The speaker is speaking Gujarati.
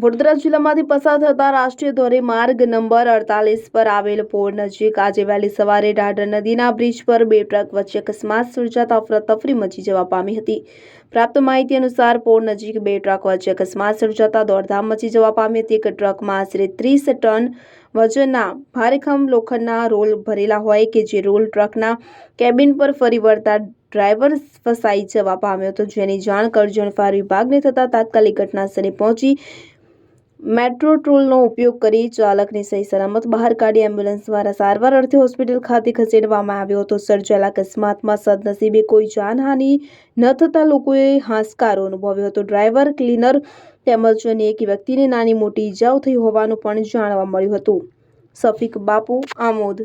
વડોદરા જિલ્લામાંથી પસાર થતા રાષ્ટ્રીય ધોરીમાર્ગ નંબર અડતાલીસ પર આવેલ પોળ નજીક આજે વહેલી સવારે ઢાઢર નદીના બ્રિજ પર બે ટ્રક વચ્ચે અકસ્માત સર્જાતા અફરાતફરી મચી જવા પામી હતી. પ્રાપ્ત માહિતી અનુસાર પોળ નજીક બે ટ્રક વચ્ચે અકસ્માત સર્જાતા દોડધામ મચી જવા પામી હતી. એક ટ્રકમાં આશરે ત્રીસ ટન વજનના ભારેખમ લોખંડના રોલ ભરેલા હોય કે જે રોલ ટ્રકના કેબિન પર ફરી વળતા ડ્રાઈવર ફસાઈ જવા પામ્યો હતો. જેની જાણ કરજણ ફાયર વિભાગને થતાં તાત્કાલિક ઘટનાસ્થળે પહોંચી મેટ્રો ટૂલનો ઉપયોગ કરી ચાલકને સહી સલામત બહાર કાઢી એમ્બ્યુલન્સ દ્વારા સારવાર અર્થે હોસ્પિટલ ખાતે ખસેડવામાં આવ્યો હતો. સર્જાયેલા અકસ્માતમાં સદનસીબે કોઈ જાનહાનિ ન થતાં લોકોએ હાંસકારો અનુભવ્યો હતો. ડ્રાઈવર, ક્લીનર તેમજ અન્ય એક વ્યક્તિને નાની મોટી ઈજાઓ થઈ હોવાનું પણ જાણવા મળ્યું હતું. સફીક બાપુ, આમોદ.